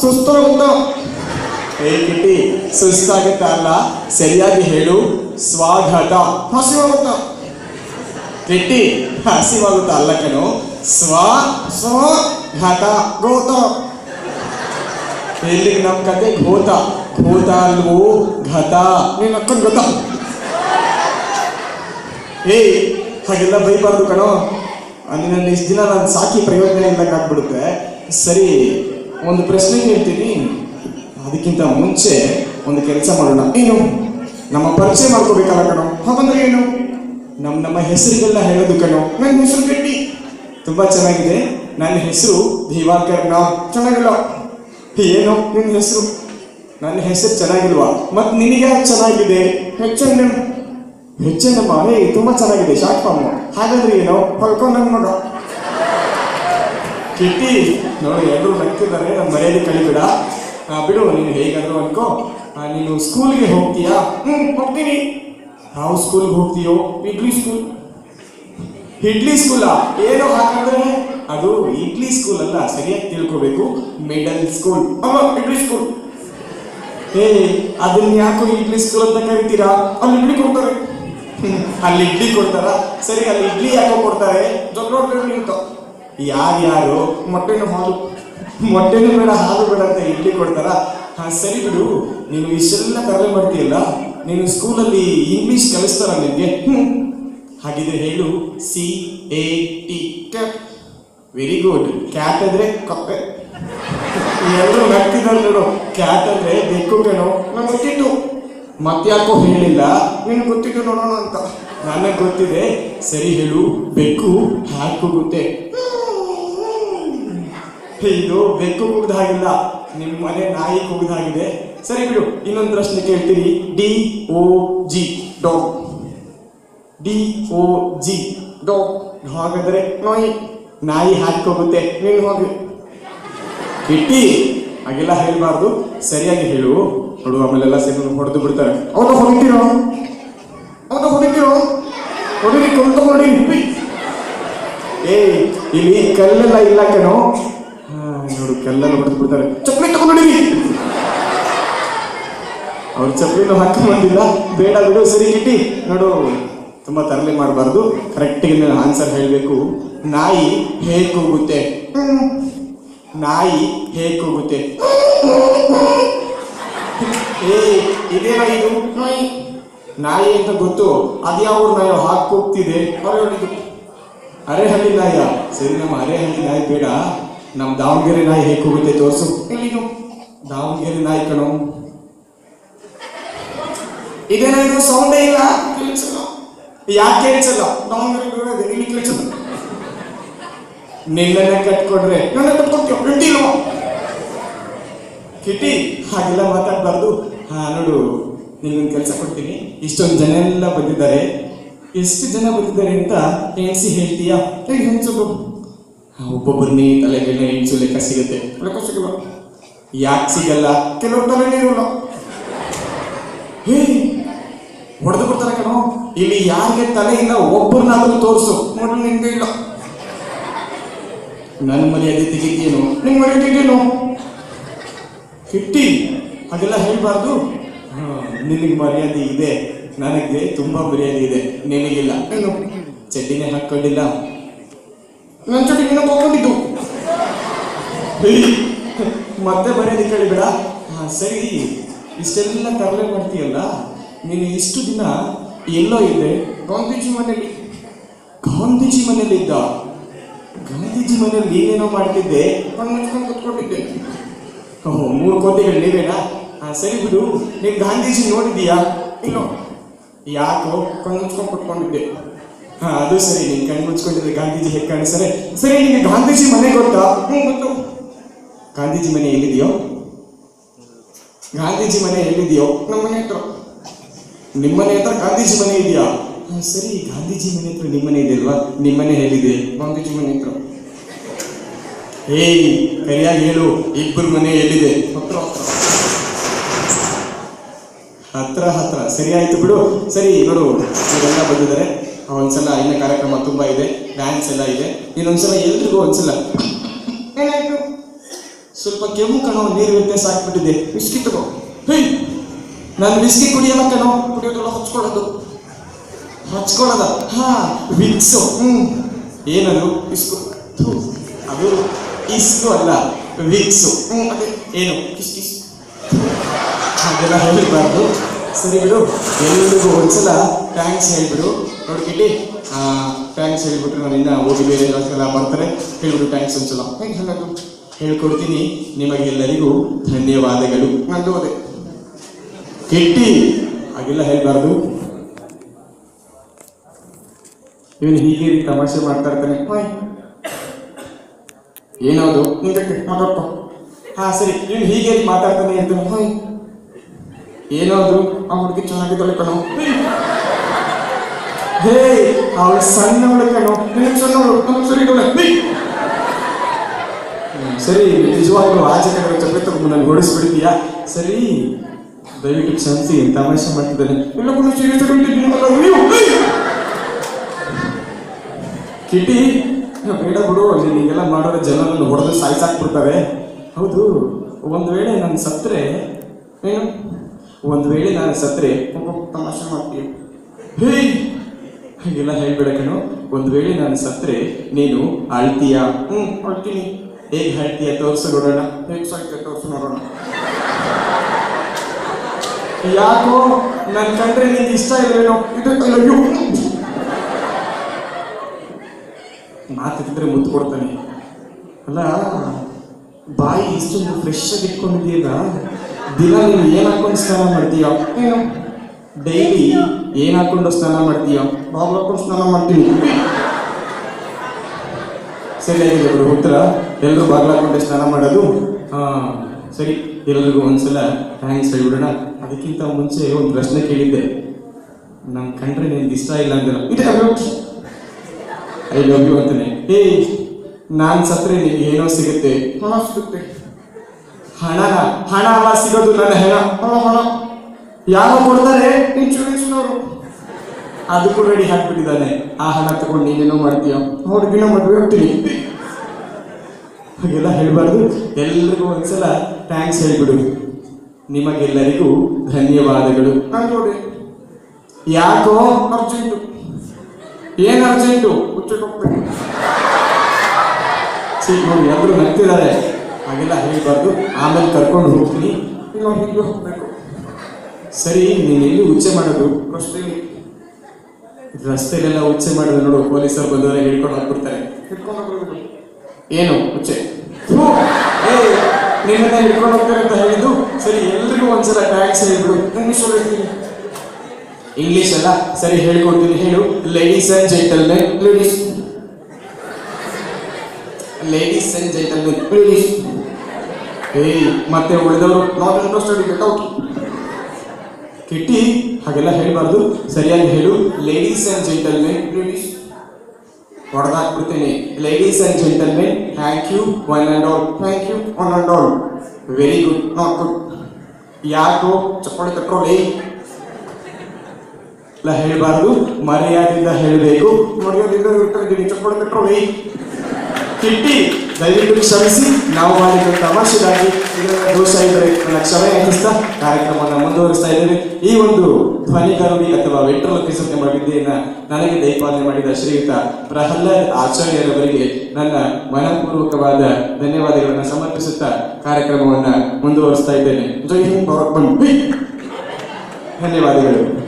ಸುಸ್ತಾಗುತ್ತಾ ಏ ಕಿಟ್ಟಿ ಸುಸ್ತಾಗುತ್ತಾ ಅಲ್ಲ ಸರಿಯಾಗಿ ಹೇಳು ಸ್ವಾಗತ ಹಸಿವಾಗುತ್ತಾ ಕಿಟ್ಟಿ ಹಸಿವಾಗುತ್ತಾ ಅಲ್ಲ ಕಣೋ ಸ್ವ ಸ್ವಘಾತ ಗೋತ ಇಲ್ಲಿಗೆ ನಮ್ ಕತೆ ಘೋತ ಘೋತ ಅಲ್ವೋ ಘತ ನೀನ್ ಅಕ್ಕನ್ ಗೊತ್ತಾ ಏಯ್ ಹಾಗೆಲ್ಲ ಬೈಬಾರ್ದು ಕಣೋ ಅದು ನನ್ನ ಇಷ್ಟು ದಿನ ನಾನು ಸಾಕಿ ಪ್ರಯೋಜನ ಇಲ್ಲದಂಗೆ ಆಗ್ಬಿಡುತ್ತೆ ಸರಿ ಒಂದು ಪ್ರಶ್ನೆ ಹೇಳ್ತೀನಿ. ಅದಕ್ಕಿಂತ ಮುಂಚೆ ಒಂದು ಕೆಲಸ ಮಾಡೋಣ. ಏನು? ನಮ್ಮ ಪರಿಚಯ ಮಾಡ್ಕೋಬೇಕಲ್ಲ ಕಣೋ. ಹಾಗಂದ್ರೆ ಏನು? ನಮ್ಮ ನಮ್ಮ ಹೆಸರಿಗೆಲ್ಲ ಹೇಳೋದು ಕಣೋ. ನನ್ನ ಹೆಸರು ಕಟ್ಟಿ ತುಂಬಾ ಚೆನ್ನಾಗಿದೆ. ನನ್ನ ಹೆಸರು ದಿವಾಕರ್ ನಾ. ಚೆನ್ನಾಗಿಲ್ಲ ಏನು? ನಿನ್ನ ಹೆಸರು? ನನ್ನ ಹೆಸರು ಚೆನ್ನಾಗಿಲ್ವಾ? ಮತ್ ನಿನಗೆ ಚೆನ್ನಾಗಿದೆ? ಹೆಚ್ಚು ನಮ್ಮ ಅವೇ ತುಂಬಾ ಚೆನ್ನಾಗಿದೆ. Short form. ಹಾಗಾದ್ರೆ ಏನು? ಹೊಲ್ಕೊ ನನ್ನ ಮಗ ಕಿಟ್ಟಿ ನೋಡಿ ಎಲ್ಲರೂ ನಗ್ತಿದ್ದಾರೆ ನಮ್ಮ ಮರ್ಯಾದೆ ಕಳಿಬೇಡ ಬಿಡು, ನೀನು ಹೇಗಾದರೂ ಅನ್ಕೋ. ನೀನು ಸ್ಕೂಲ್ಗೆ ಹೋಗ್ತೀಯಾ? ಹ್ಞೂ ಹೋಗ್ತೀನಿ. ಯಾವ ಸ್ಕೂಲ್ಗೆ ಹೋಗ್ತೀಯೋ? ಇಡ್ಲಿ ಸ್ಕೂಲ್ ಇಡ್ಲಿ ಸ್ಕೂಲಾ ಏನು ಹಾಕಂದ್ರೆ? ಅದು ಇಡ್ಲಿ ಸ್ಕೂಲ್ ಅಲ್ಲ, ಸರಿಯಾಗಿ ತಿಳ್ಕೋಬೇಕು. ಮಿಡಲ್ ಸ್ಕೂಲ್ ಅಮ್ಮ, ಇಡ್ಲಿ ಸ್ಕೂಲ್ ಏ, ಅದನ್ನ ಯಾಕೋ ಇಡ್ಲಿ ಸ್ಕೂಲ್ ಅಂತ ಕರಿತೀರಾ? ಅಲ್ಲಿ ಇಡ್ಲಿ ಕೊಡ್ತಾರೆ. ಅಲ್ಲಿ ಇಡ್ಲಿ ಕೊಡ್ತಾರ? ಸರಿ, ಅಲ್ಲಿ ಇಡ್ಲಿ ಯಾಕೋ ಕೊಡ್ತಾರೆ? ಜೊತೆ ಅಂತ. ಯಾರ್ಯಾರು? ಮೊಟ್ಟೆನೂ ಹಾಲು ಮೊಟ್ಟೆನೂ ಬೇಡ, ಹಾಲು ಬೇಡ ಅಂತ ಇಡ್ಲಿ ಕೊಡ್ತಾರ? ಸರಿ ಬಿಡು. ನೀನು ಇಷ್ಟೆಲ್ಲ ಕರಲೆ ಮಾಡ್ತೀಯಲ್ಲ, ನೀನು ಸ್ಕೂಲಲ್ಲಿ ಇಂಗ್ಲಿಷ್ ಕಲಿಸ್ತಾರ ನಿನ್ಗೆ? ಹಾಗಿದ್ರೆ ಹೇಳು C A T cat very good cat ಅಂದ್ರೆ ಕಪ್ಪೆ. ಎಲ್ಲರೂ ನಗ್ತಿದ್ದಾರೆ ನೋಡು. ಕ್ಯಾಟ್ ಅಂದ್ರೆ ಬೆಕ್ಕು ಕಣೋ. ನಾನು ಗೊತ್ತಿತ್ತು ಮತ್ತ್ಯಾಕೋ ಹೇಳಿಲ್ಲ? ನೀನು ಗೊತ್ತಿತ್ತು ನೋಡೋಣ ಅಂತ. ನನಗೆ ಗೊತ್ತಿದೆ. ಸರಿ ಹೇಳು, ಬೆಕ್ಕು ಹ್ಯಾಕ್ ಕೂಗುತ್ತೆ ಇದು ಬೆಕ್ಕು ಕುಗ್ದಾಗಿಲ್ಲ ನಿಮ್ಮ ಮನೆ ನಾಯಿ ಕುಗ್ದಾಗಿದೆ ಸರಿ ಬಿಡು ಇನ್ನೊಂದು ಪ್ರಶ್ನೆ ಕೇಳ್ತೀನಿ. D O G dog. D O G dog. ಹಾಗಾದ್ರೆ ನಾಯಿ ನಾಯಿ ಹಾಕೋಗುತ್ತೆ ನೀನು ಹೋಗಿ. ಇಟ್ಟಿ ಹಾಗೆಲ್ಲ ಹೇಳ್ಬಾರ್ದು. ಸರಿಯಾಗಿ ಹೇಳು. ನೋಡು ಆಮೇಲೆಲ್ಲ ಸೇರಿ ಹೊಡೆದು ಬಿಡ್ತಾರೆ. ಅವನು ಹೊಡಿತೀರೋ? ಅವನು ಹೊಡಿತೀರೋ? ಹೊಡಿರಿ ಕೊಂದು ಹೊಡಿ ಏ ಇಲ್ಲಿ ಕಲ್ಲೆಲ್ಲ ಇಲ್ಲ ಕಣೋ. ಹಾ, ಕಲ್ಲೆಲ್ಲ ಹೊಡೆದು ಬಿಡ್ತಾರೆ ಚಪ್ಪಲಿ ತಗೊಂಡಿರಿ ಅವ್ರ ಹಾಕಿ ಬಂದಿಲ್ಲ ಬೇಡ ಬಿಡು ಸರಿ ಕಿಟ್ಟಿ. ನೋಡು ತುಂಬಾ ತರಲೆ ಮಾಡಬಾರ್ದು. ಕರೆಕ್ಟಿಗೆ ಆನ್ಸರ್ ಹೇಳಬೇಕು. ನಾಯಿ ಹೇಗೆ ಹೋಗುತ್ತೆ ನಾಯಿ ಹೇಗೆ ಹೋಗುತ್ತೆ ಏ ಇದೇನ ಇದು? ನಾಯಿ. ಅಂತ ಗೊತ್ತು. ಅದ್ಯಾವ ನಾಯಿ? ಹಾಕಿ ಹೋಗ್ತಿದೆ ಅರೆ ಹಳ್ಳಿ ನಾಯ. ಸರಿ ನಮ್ಮ ಅರೆಹಳ್ಳಿ ನಾಯಿ ಬೇಡ. ನಮ್ಮ ದಾವಣಗೆರೆ ನಾಯಿ ಹೇಗೆ ಹೋಗುತ್ತೆ ತೋರಿಸು. ಎಲ್ಲಿದು? ದಾವಣಗೆರೆ ನಾಯಿ ಕಣೋ. ಇದೇನೋ ಇದು ಸೌಂಡೇ ಇಲ್ಲ. ಕೇಳಿಸಲ್ಲ. ಯಾಕೆ ಕೇಳಿಸಲ್ಲ? ದಾವಣಗೆರೆ ಇಲ್ಲಿ ಕೇಳಿಸಲ್ಲ. ನಿನ್ನನ್ನ ಕಟ್ಕೊಂಡ್ರೆ. ನನ್ನ ಕಟ್ಕೊಂತೀವಿ ಬಿಟ್ಟಿಲ್ವಾ? ಕಿಟಿ ಹಾಗೆಲ್ಲ ಮಾತಾಡಬಾರ್ದು. ಹಾ ನೋಡು ನಿನ್ನೊಂದು ಕೆಲಸ ಕೊಡ್ತೀನಿ. ಇಷ್ಟೊಂದು ಜನ ಎಲ್ಲ ಬಂದಿದ್ದಾರೆ. ಎಷ್ಟು ಜನ ಬಂದಿದ್ದಾರೆ ಅಂತ ಎಣಿಸಿ ಹೇಳ್ತೀಯಾ? ಹೆಂಚೋದು ಒಬ್ಬೊಬ್ಬರನ್ನೇ ತಲೆಗೆಣ್ಣೆ ಹೆಂಚು ಲೆಕ್ಕ ಸಿಗುತ್ತೆ. ಲೆಕ್ಕ ಸಿಗಲ್ಲ. ಯಾಕೆ ಸಿಗಲ್ಲ? ಕೆಲವ್ರ ತಲೆನೇ ಇರಲ್ಲ. ಹೇ ಹೊಡೆದು ಬಿಡ್ತಾರೆ ಕಣೋ. ಇಲ್ಲಿ ಯಾರಿಗೆ ತಲೆ ಇಲ್ಲ ಒಬ್ಬರನ್ನಾದ್ರೂ ತೋರಿಸು. ನೋಡ್ರಿ ನಿನ್ಗೆ ಇಲ್ಲ. ನನ್ನ ಮರ್ಯಾದೆ ತೆಗಿದ್ದೇನು ನಿಮ್ಮ ಮರ್ಯಾದೆ ತೆಗೀನೋ ಫಿಫ್ಟಿ ಅದೆಲ್ಲ ಹೇಳ್ಬಾರ್ದು. ಹಾ, ನಿನಗೆ ಮರ್ಯಾದೆ ಇದೆ. ನನಗೆ ತುಂಬಾ ಮರ್ಯಾದೆ ಇದೆ. ನಿನಗಿಲ್ಲ. ಏನು? ಚಡ್ಡಿನೇ ಹಾಕೊಂಡಿಲ್ಲ. ನನ್ನ ನೀನು ಕೊಂಡಿದ್ದು ಮತ್ತೆ ಹೇಳಿ ಬೇಡ. ಹಾ ಸರಿ. ಇಷ್ಟೆಲ್ಲ ತರಲೆ ಮಾಡ್ತೀಯಲ್ಲ? ನೀನು ಇಷ್ಟು ದಿನ ಎಲ್ಲೋ ಇದೆ ಗಾಂಧೀಜಿ ಮನೇಲಿ ಗಾಂಧೀಜಿ ಮನೇಲಿ ಇದ್ದ ಗಾಂಧೀಜಿ ಮನೆಯಲ್ಲಿ ನೀನೇನೋ ಮಾಡ್ತಿದ್ದೆ. ನಾನು ಕೂತ್ಕೊಂಡಿದ್ದೆ. ಓಹೋ, ಮೂರು ಕೋತಿಗಳು ನೀವೇನಾ? ಹಾ ಸರಿ ಬಿಡು. ನೀನು ಗಾಂಧೀಜಿ ನೋಡಿದೀಯಾ ಇಲ್ಲೋ. ಯಾಕೋ ಕಣ್ಣು ಮುಚ್ಕೊಂಡು ಕುತ್ಕೊಂಡಿದ್ದೆ. ಹಾ ಅದು ಸರಿ ನೀನ್ ಕಣ್ ಮುಚ್ಕೊಂಡಿದ್ರೆ ಗಾಂಧೀಜಿ ಹೇಗೆ ಕಾಣಿಸ್ತಾರೆ? ಸರಿ ನಿಮಗೆ ಗಾಂಧೀಜಿ ಮನೆ ಗೊತ್ತಾ? ಹ್ಞೂ ಗೊತ್ತು. ಗಾಂಧೀಜಿ ಮನೆ ಎಲ್ಲಿದೆಯೋ? ಗಾಂಧೀಜಿ ಮನೆ ಎಲ್ಲಿದೆಯೋ? ನಮ್ಮ ಮನೆ ಹತ್ರ. ನಿಮ್ಮನೆ ಹತ್ರ ಗಾಂಧೀಜಿ ಮನೆ ಇದೆಯಾ? ಸರಿ ಗಾಂಧೀಜಿ ಮನೆ ಹತ್ರ ನಿಮ್ಮನೆ ಇದೆಯಲ್ವಾ ನಿಮ್ಮ ನಿಮ್ಮನೆ ಎಲ್ಲಿದೆ? ಗಾಂಧೀಜಿ ಮನೆ ಹತ್ರ. ಏಯ್ ಕರಿಯಾಗಿ ಹೇಳು. ಇಬ್ಬರ ಮನೆ ಎಲ್ಲಿದೆ? ಹತ್ರ ಹತ್ರ. ಹತ್ರ ಹತ್ರ. ಸರಿ ಆಯ್ತು ಬಿಡು. ಸರಿ ಇವರು ಇವರೆಲ್ಲ ಬಂದಿದ್ದಾರೆ. ಒಂದ್ಸಲ ಇನ್ನ ಕಾರ್ಯಕ್ರಮ ತುಂಬಾ ಇದೆ ಡ್ಯಾನ್ಸ್ ಎಲ್ಲ ಇದೆ. ಇನ್ನೊಂದ್ಸಲ ಎಲ್ರಿಗೂ ಒಂದ್ಸಲ. ಏನಾಯ್ತು? ಸ್ವಲ್ಪ ಕೆಮ್ಮು ಕಣೋ ನೀರು ವ್ಯತ್ಯಾಸ ಹಾಕ್ಬಿಟ್ಟಿದೆ ಬಿಸ್ಕಿ ತಗೋ. ಹೇಯ್! ನಾನು ಬಿಸ್ಕಿ ಕುಡಿಯಲ್ಲ ಕಣೋ ಕುಡಿಯೋದೆಲ್ಲ ಹಚ್ಕೊಳ್ಳೋದು. ಹಚ್ಕೊಳ್ಳೋದ? ಹಾ ವಿಕ್ಸು. ಹ್ಮ್. ಏನದು ಇಸ್ಕು. ಅದು ಇಸ್ಕು ಅಲ್ಲ ವಿಕ್ಸು. ಹ್ಮ್ ಅದೇ. ಏನು? Kiss kiss. ಹಾಗೆಲ್ಲ ಹೇಳಿಬಾರ್ದು. ಸರಿ ಬಿಡು ಎಲ್ರಿಗೂ ಒಂದ್ಸಲ ಥ್ಯಾಂಕ್ಸ್ ಹೇಳ್ಬಿಡು. ನೋಡ್ಕಿಟ್ಟಿ ಥ್ಯಾಂಕ್ಸ್ ಹೇಳ್ಬಿಟ್ರೆ ನಾನು ಇನ್ನ ಓದಿ ಬೇರೆ ಎಲ್ಲ ಬರ್ತಾರೆ ಹೇಳ್ಬಿಡು ಥ್ಯಾಂಕ್ಸ್ ಒಂದ್ಸಲ. ಹೆಂಗೆ ಹೇಳೋದು ಹೇಳ್ಕೊಡ್ತೀನಿ ನಿಮಗೆಲ್ಲರಿಗೂ ಧನ್ಯವಾದಗಳು. ನಂದು ಅದೇ ಕೆಟ್ಟಿ ಹಾಗೆಲ್ಲ ಹೇಳ್ಬಾರ್ದು. ಇವನು ಹೀಗೆ ತಮಾಷೆ ಮಾಡ್ತಾ ಇರ್ತಾನೆ. ಹಾಯ್ ಏನದು ನಿಂಗೆ ಮಾತಾಡ್ಕೊ. ಹಾ ಸರಿ. ಇವನು ಹೀಗೆ ಮಾತಾಡ್ತಾನೆ ಇರ್ತಾನೆ ಹಾಯ್ ಏನದು ಆ ಹುಡುಗಿ ಚೆನ್ನಾಗಿದ್ದಾಳೆ ಕಣೋ. ಹೇ ಅವಳು ಸಣ್ಣವಳೆ ಕಣೋ. ನಿನಗೆ ಸಣ್ಣವಳು ನಮ್ಗೆ ಸರಿ ಇದ್ದಾಳೆ. ಹೇ. ಹ್ಮ್, ಸರಿ ನಿಜವಾಗ್ಲೂ ಕಡೆ ಚಪ್ಪೆ ತಗೊಂಡು ನಾನು ಓಡಿಸ್ಬಿಡ್ತೀಯಾ ಸರಿ ದಯವಿಟ್ಟು ಕ್ಷಮಿಸಿ ತಮಾಷೆ ಮಾಡ್ತಿದ್ದಾನೆ. ಎಲ್ಲ ಕೂಡ ಸೀರಿಯಸ್ ಕಿಟಿ ಬೇಡ ಬಿಡು. ನೀಗೆಲ್ಲ ಮಾಡೋದ್ರೆ ಜನ ನನ್ನ ಹೊಡೆದು ಸಾಯ್ಸಾಕ್ಬಿಡ್ತಾರೆ ಹೌದು ಒಂದು ವೇಳೆ ನಾನು ಸತ್ತರೆ ಏನು? ಒಂದು ವೇಳೆ ನಾನು ಸತ್ರೆ ತಮಾಷೆ ಮಾಡ್ತೀಯ? ಹೇ ಹಾಗೆಲ್ಲ ಹೇಳ್ಬೇಡ ಕಣು. ಒಂದು ವೇಳೆ ನಾನು ಸತ್ರೆ ನೀನು ಅಳ್ತೀಯ? ಹ್ಞೂ ಅಳ್ತೀನಿ. ಹೇಗೆ ಹೇಳ್ತೀಯ? ತೋರಿಸು ನೋಡೋಣ. ಹೇಗೆ ಸಾಯ್ತೀಯ ತೋರಿಸು ನೋಡೋಣ. ಯಾಕೋ? ನನ್ ಕಂಡ್ರೆ ನಿಂಗೆ ಇಷ್ಟ ಇಲ್ವೇನೋ? ಮಾತು ಮಾತಿದ್ರೆ ಮುದ್ದು ಕೊಡ್ತಾನೆ. ಅಲ್ಲ ಬಾಯಿ ಇಷ್ಟೊಂದು ಫ್ರೆಶ್ ಆಗಿ ಇಟ್ಕೊಂಡಿದ್ದೀಯಲ್ಲ? ದಿನ ನೀನು ಏನ್ ಹಾಕೊಂಡು ಸ್ನಾನ ಮಾಡ್ತೀಯ? ಡೈಲಿ ಏನ್? ಹಾಕೊಂಡು ಸ್ನಾನ ಮಾಡ್ತೀಯ? ಬಾಬು ಹಾಕೊಂಡು ಸ್ನಾನ ಮಾಡ್ತೀವಿ ಸರಿ ಆಗಿದೆ ಬಿಡು ಉತ್ತರ. ಎಲ್ಲರೂ ಬಾಗಿಲು ಹಾಕೊಂಡೆ ಸ್ನಾನ ಮಾಡೋದು? ಹಾ ಸರಿ ಎಲ್ಲರಿಗೂ ಒಂದ್ಸಲ ಥ್ಯಾಂಕ್ಸ್ ಹೇಳ್ಬಿಡೋಣ. ಅದಕ್ಕಿಂತ ಮುಂಚೆ ಒಂದು ಪ್ರಶ್ನೆ ಕೇಳಿದ್ದೆ. ನಮ್ ಕಂಡ್ರೆ ನಿನ್ಗೆ ಇಷ್ಟ ಇಲ್ಲ ಅಂದಿಲ್ಲ. ಇದೆ ಐ ಲವ್ ಯು ಅಂತಾನೆ. ಏ ನಾನ್ ಸತ್ರೆ ನಿನ್ಗೆ ಏನೋ ಸಿಗುತ್ತೆ. ಹಣ ಸಿಗುತ್ತೆ. ಹಣನ ಹಣ ಅಲ್ಲ ಸಿಗೋದು ನನ್ನ ಹೆಣ. ಹಣ ಹಣ ಯಾರೋ ಕೊಡ್ತಾರೆ ಇನ್ಶೂರೆನ್ಸ್ನವರು ಅದಕ್ಕೂ ರೆಡಿ ಹಾಕ್ಬಿಟ್ಟಿದ್ದಾನೆ ಆ ಹಣ ತಗೊಂಡು ನೀನೇನೋ ಮಾಡ್ತೀಯ? ಹುಡುಗಿನ ಮದುವೆ ಹೋಗ್ತೀನಿ ಹಾಗೆಲ್ಲ ಹೇಳಬಾರ್ದು. ಎಲ್ರಿಗೂ ಒಂದ್ಸಲ ಥ್ಯಾಂಕ್ಸ್ ಹೇಳ್ಬಿಡು. ನಿಮಗೆಲ್ಲರಿಗೂ ಧನ್ಯವಾದಗಳು. ನಾನು ನೋಡಿ. ಯಾಕೋ? ಅರ್ಜೆಂಟು. ಏನ್ ಅರ್ಜೆಂಟು? ಹುಚ್ಚಕ್ಕೆ ಹೋಗ್ಬೇಕು ಎಲ್ಲರೂ ನಗ್ತಿದ್ದಾರೆ. ಹಾಗೆಲ್ಲ ಹರಿಬಾರ್ದು ಆಮೇಲೆ ಕರ್ಕೊಂಡು ಹೋಗ್ತೀನಿ. ಇಲ್ಲ ಹೀಗೆ ಹೋಗ್ಬೇಕು. ಸರಿ ನೀನು ಎಲ್ಲಿ ಉಚ್ಚೆ ಮಾಡೋದು? ರಸ್ತೆಯಲ್ಲಿ ರಸ್ತೆಲೆಲ್ಲ ಉಚ್ಚೆ ಮಾಡಿದ್ರೆ ನೋಡು ಪೊಲೀಸರು ಬಂದವರೆ ಹಿಡ್ಕೊಂಡು ಹೋಗ್ಬಿಡ್ತಾರೆ. ಏನು ಉಚ್ಚೆ? ನಿನ್ನ ಹಿಡ್ಕೊಂಡು ಹೋಗ್ತಾರೆ ಅಂತ ಹೇಳಿದ್ದು? ಸರಿ ಎಲ್ರಿಗೂ ಒಂದ್ಸಲ ಟ್ಯಾಕ್ಸ್ ಹೇಳ್ಬಿಡು. ಇಂಗ್ಲಿಷ್ ಇಂಗ್ಲಿಷ್ ಅಲ್ಲ? ಸರಿ ಹೇಳ್ಕೊಡ್ತೀನಿ ಹೇಳು. Ladies and gentlemen ladies ladies and gentlemen ladies ಏಯ್, ಮತ್ತೆ ಉಳಿದವರು not interested get out Kitty, ಹಾಗೆಲ್ಲ ಹೇಳಬಾರ್ದು. ಸರಿಯಾಗಿ ಹೇಳು. Ladies and gentlemen please ಹೊಡೆದಾಕ್ಬಿಡ್ತೀನಿ ladies and gentlemen thank you one and all thank you one and all very good not good ಯಾಕೋ ಚಪ್ಪಾಳೆ ತಕ್ಕೊಳ್ಳಿ ಎಲ್ಲ ಹೇಳ್ಬಾರ್ದು. ಮರ್ಯಾದೆಯಿಂದ ಹೇಳಬೇಕು. ಮರ್ಯಾದೆಯಿಂದ ಚಪ್ಪಾಳೆ ತಕ್ಕೊಳ್ಳಿ ಕಿಟ್ಟಿ. ದಯವಿಟ್ಟು ಕ್ಷಮಿಸಿ, ನಾವು ಮಾಡಿದ ತಮಾಷೆಗಾಗಿ ದೋಷ ಇದ್ದರೆ ನನ್ನ ಕ್ಷಮೆ ಯಾಚಿಸ್ತಾ ಕಾರ್ಯಕ್ರಮವನ್ನು ಮುಂದುವರಿಸ್ತಾ ಇದ್ದೇವೆ. ಈ ಒಂದು ಧ್ವನಿಗಾರುಡಿ ಅಥವಾ ವೆಂಟ್ರಲೋಕಿಸಂ ಎಂಬ ವಿದ್ಯೆಯನ್ನ ನನಗೆ ದಯಪಾಲನೆ ಮಾಡಿದ ಶ್ರೀಯುತ ಪ್ರಹ್ಲಾದ್ ಆಚಾರ್ಯರವರಿಗೆ ನನ್ನ ಮನಪೂರ್ವಕವಾದ ಧನ್ಯವಾದಗಳನ್ನು ಸಮರ್ಪಿಸುತ್ತಾ ಕಾರ್ಯಕ್ರಮವನ್ನು ಮುಂದುವರಿಸ್ತಾ ಇದ್ದೇನೆ. ಧನ್ಯವಾದಗಳು.